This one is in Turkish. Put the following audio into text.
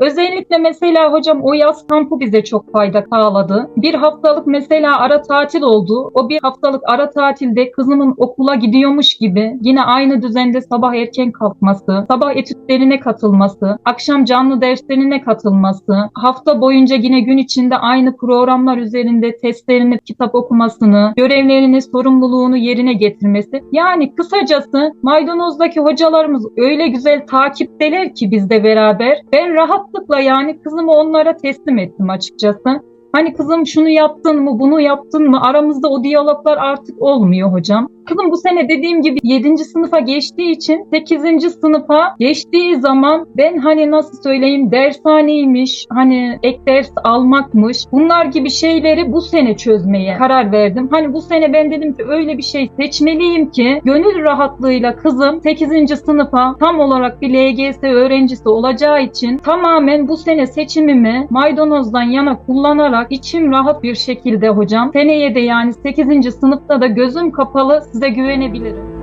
Özellikle mesela hocam o yaz kampı bize çok fayda sağladı. Bir haftalık mesela ara tatil oldu. O bir haftalık ara tatilde kızımın okula gidiyormuş gibi yine aynı düzende sabah erken kalkması, sabah etütlerine katılması, akşam canlı derslerine katılması, hafta boyunca yine gün içinde aynı programlar üzerinde testlerini, kitap okumasını, görevlerini, sorumluluğunu yerine getirmesi. Yani kısacası maydanozdaki hocalarımız öyle güzel takipteler ki bizle beraber. Ben rahatlıkla yani kızımı onlara teslim ettim açıkçası. Hani kızım şunu yaptın mı, bunu yaptın mı? Aramızda o diyaloglar artık olmuyor hocam. Kızım bu sene dediğim gibi 7. sınıfa geçtiği için 8. sınıfa geçtiği zaman ben hani nasıl söyleyeyim dershaneymiş, hani ek ders almakmış bunlar gibi şeyleri bu sene çözmeye karar verdim. Hani bu sene ben dedim ki öyle bir şey seçmeliyim ki gönül rahatlığıyla kızım 8. sınıfa tam olarak bir LGS öğrencisi olacağı için tamamen bu sene seçimimi maydanozdan yana kullanarak içim rahat bir şekilde hocam seneye de yani 8. sınıfta da gözüm kapalı size güvenebilirim.